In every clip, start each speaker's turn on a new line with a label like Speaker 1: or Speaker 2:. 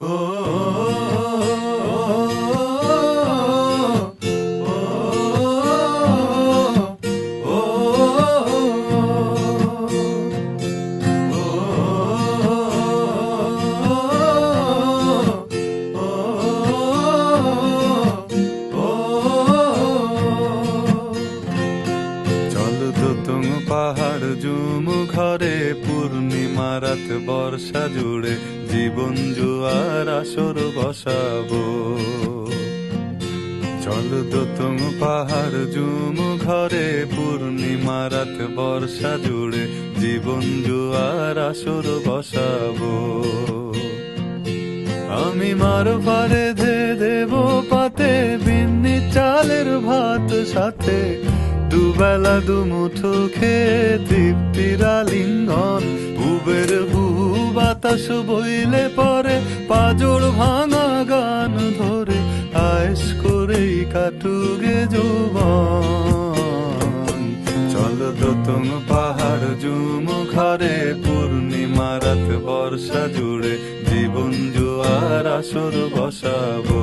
Speaker 1: চল জুম ঘরে পূর্ণিমা রাত বর্ষা জুড়ে জীবন জুয়ার আসর বসাবো। চল তুং পাহাড় জুম ঘরে পূর্ণিমা রাত বর্ষা জুড়ে জীবন জুয়ার আসর বসাবো। আমি মার পারে ধে দেব পাতে, বিন্নি চালের ভাত সাথে দুবেলা দুমুঠো খেয়ে তৃপ্তির আলিঙ্গন। উবের হু বাতাস বইলে পরে পাজর ভাঙা গান ধরে আয়েস করেই কাটুগে যৌবন। চল দোতং পাহাড় জুম ঘরে পূর্ণিমা রাত বর্ষা জুড়ে জীবন জুয়ার আসর বসাবো।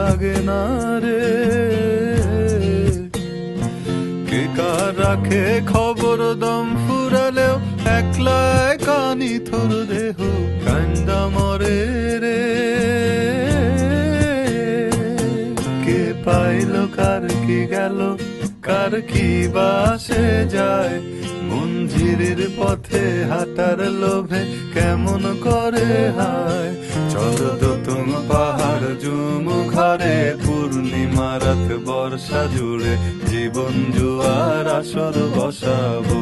Speaker 1: লাগে না রে। কে কার রাখে খবর দম ফুরালেও একলা কানি থর দেহ কান্দা মরে রে। কে পাইল, কার কি গেল, কার কি বাসে যায়। মঞ্জিরের পথে হাঁটার লোভে কেমন করে হায়। চল দোতং পাহাড় জুম বর্ষা জুড়ে জীবন জুয়ার আসর বসাবো।